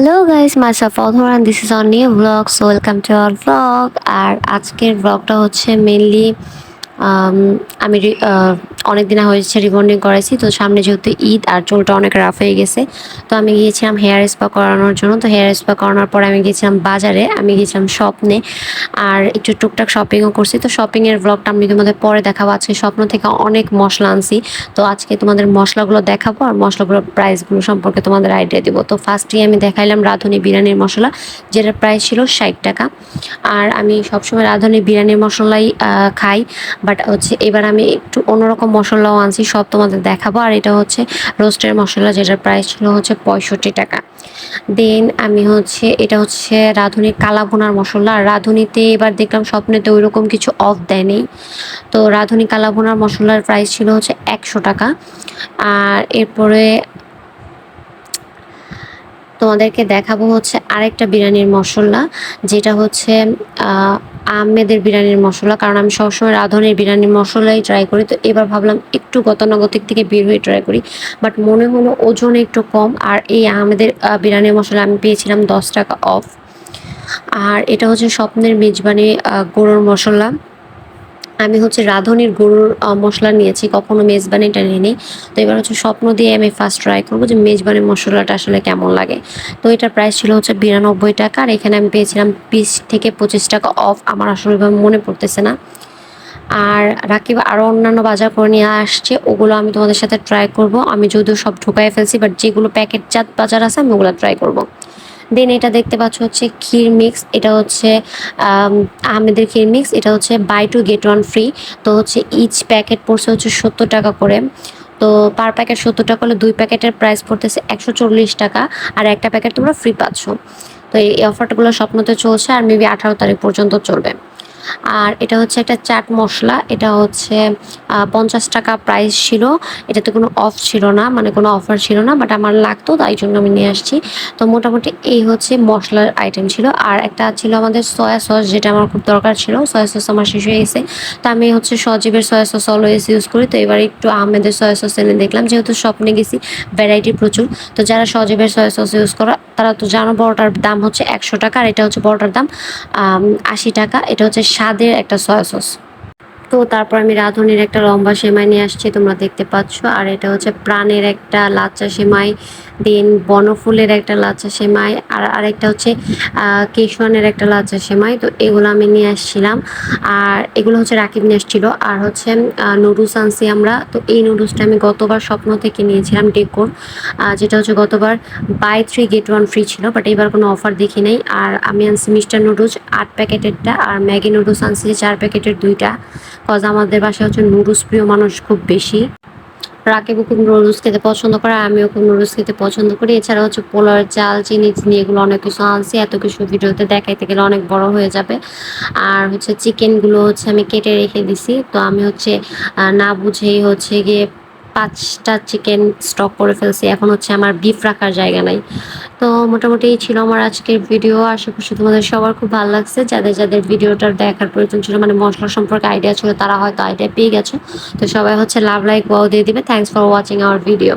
Hello guys myself Adharan this is on new blog so welcome to our blog আর আজকের ব্লগটা হচ্ছে mainly আমি অনেক দিন হয়েছে রিবন্ডিং করাইছি, তো সামনে যেহেতু ঈদ আর চুলটা অনেক রাফ হয়ে গেছে, তো আমি গিয়েছিলাম হেয়ার স্পা করানোর জন্য, তো হেয়ার স্পা করানোর পরে আমি গিয়েছিলাম বাজারে, আমি গিয়েছিলাম স্বপ্নে, আর একটু টুকটাক শপিংও করছি, তো শপিংয়ের ব্লগটা আমি তোমাদের পরে দেখাবো, আজকে স্বপ্ন থেকে অনেক মশলা আনছি, তো আজকে তোমাদের মশলাগুলো দেখাবো, আর মশলাগুলোর প্রাইসগুলো সম্পর্কে তোমাদের আইডিয়া দিব, তো ফার্স্টেই আমি দেখাইলাম রাঁধুনি বিরিয়ানির মশলা, যেটার প্রাইস ছিল ষাট টাকা, আর আমি সবসময় রাঁধুনি বিরিয়ানির মশলাই খাই বাট হচ্ছে এবার আমি একটু অন্যরকম মশলাও আনছি, সব তোমাদের দেখাবো। আর এটা হচ্ছে রোস্টের মশলা, যেটার প্রাইস ছিল হচ্ছে পঁয়ষট্টি টাকা। দেন আমি হচ্ছে, এটা হচ্ছে রাঁধুনির কালাভুনার মশলা। আর রাঁধুনিতে এবার দেখলাম স্বপ্নেতে ওই রকম কিছু অফ দেয়নি। তো রাঁধুনি কালাভুনার মশলার প্রাইস ছিল হচ্ছে একশো টাকা। আর এরপরে তোমাদেরকে দেখাবো হচ্ছে আরেকটা বিরিয়ানির মশলা, যেটা হচ্ছে আহমেদের বিরিয়ানির মশলা, কারণ আমি সবসময় রাঁধনের বিরিয়ানির মশলাই ট্রাই করি, তো এবার ভাবলাম একটু গতানুগতিক থেকে বের হয়ে ট্রাই করি। বাট মনে হলো ওজন একটু কম, আর এই আহমেদের বিরিয়ানির মশলা আমি পেয়েছিলাম দশ টাকা অফ আর এটা হচ্ছে স্বপ্নের মেজবানি গুঁড়োর মশলা। আমি হচ্ছে রাঁধুনির গরুর মশলা নিয়েছি, কখনো মেজবানিটা নিই তো এবার হচ্ছে স্বপ্ন দিয়ে আমি ফার্স্ট ট্রাই করব যে মেজবানির মশলাটা আসলে কেমন লাগে। তো এটার প্রাইস ছিল হচ্ছে বিরানব্বই টাকা আর এখানে আমি পেয়েছিলাম বিশ থেকে পঁচিশ টাকা অফ আমার আসলে মনে পড়তেছে না। আর রাকিব আরও অন্যান্য বাজার করে নিয়ে আসছে, ওগুলো আমি তোমাদের সাথে ট্রাই করব। আমি যদিও সব ঢুকাই ফেলছি বাট যেগুলো প্যাকেটজাত বাজার আছে আমি ওগুলো ট্রাই করব। দেন এটা দেখতে পাচ্ছ হচ্ছে ক্ষীর মিক্স এটা হচ্ছে আহমেদের ক্ষীর মিক্স এটা হচ্ছে buy two get one free তো হচ্ছে ইচ প্যাকেট পড়ছে হচ্ছে সত্তর টাকা করে। তো পার প্যাকেট সত্তর টাকা হলে দুই প্যাকেটের প্রাইস পড়তেছে একশো চল্লিশ টাকা, আর একটা প্যাকেট তোমরা ফ্রি পাচ্ছ। তো এই অফারটাগুলো স্বপ্নতে চলছে, আর মেবি আঠারো তারিখ পর্যন্ত চলবে। আর এটা হচ্ছে একটা চাট মশলা। এটা হচ্ছে পঞ্চাশ টাকা প্রাইস ছিল। এটাতে কোনো অফ ছিল না মানে কোনো অফার ছিল না বাট আমার লাগতো, তাই জন্য আমি নিয়ে আসছি। তো মোটামুটি এই হচ্ছে মশলার আইটেম ছিল। আর একটা ছিল আমাদের সয়া সস যেটা আমার খুব দরকার ছিল। সয়া সস আমার শেষ হয়ে গেছে। তো আমি হচ্ছে সজীবের সয়া সস অলওয়েজ ইউজ করি। তো এবার একটু আহমেদের সয়া সস এনে দেখলাম। যেহেতু স্বপ্নে গেছি ভ্যারাইটি প্রচুর। তো যারা সজীবের সয়া সস ইউজ করা, তারা তো জানো বড়টার দাম হচ্ছে একশো টাকা, আর এটা হচ্ছে বড়টার দাম আশি টাকা। এটা হচ্ছে স্বাদের একটা সয়া সস তো তারপর আমি রাঁধুনির একটা লম্বা সেমাই নিয়ে আসছি, তোমরা দেখতে পাচ্ছ। আর এটা হচ্ছে প্রাণের একটা লাচ্চা সেমাই, দেন বনফুলের একটা লাচ্চা সেমাই, আর আরেকটা হচ্ছে কেশওয়ানের একটা লাচ্চা সেমাই। তো এগুলো আমি নিয়ে আসছিলাম। আর এগুলো হচ্ছে রাকিব নিয়ে আসছিল। আর হচ্ছে নুডলস আনছি আমরা। তো এই নুডলসটা আমি গতবার স্বপ্ন থেকে নিয়েছিলাম ডেকোর। যেটা হচ্ছে গতবার buy three get one free ছিল, বাট এবার কোনো অফার দেখি নাই। আর আমি আনছি মিস্টার নুডলস, আট প্যাকেটেরটা। আর ম্যাগি নুডলস আনছি চার প্যাকেটের দুইটা। কজ আমাদের বাসায় হচ্ছে নুডলস প্রিয় মানুষ খুব বেশি। রাকিবও খুব নুডলস খেতে পছন্দ করে, আমিও খুব নুডলস খেতে পছন্দ করি। এছাড়া হচ্ছে পোলার চাল চিনি চিনি এগুলো অনেক কিছু আনছি। এত কিছু ভিডিওতে দেখাইতে গেলে অনেক বড় হয়ে যাবে। আর হচ্ছে চিকেনগুলো হচ্ছে আমি কেটে রেখে দিছি। তো আমি হচ্ছে না বুঝেই হচ্ছে গিয়ে পাঁচটা চিকেন স্টক করে ফেলছি। এখন হচ্ছে আমার বিফ রাখার জায়গা নাই। তো মোটামুটি ছিল আমার আজকের ভিডিও আশা করছি তোমাদের সবার খুব ভালো লাগছে। যাদের যাদের ভিডিওটা দেখার প্রয়োজন ছিল মানে মশলা সম্পর্কে আইডিয়া ছিল, তারা হয়তো আইডিয়া পেয়ে গেছে। তো সবাই হচ্ছে লাভ লাইক ওয়াও দিয়ে দিবে। Thanks for watching our video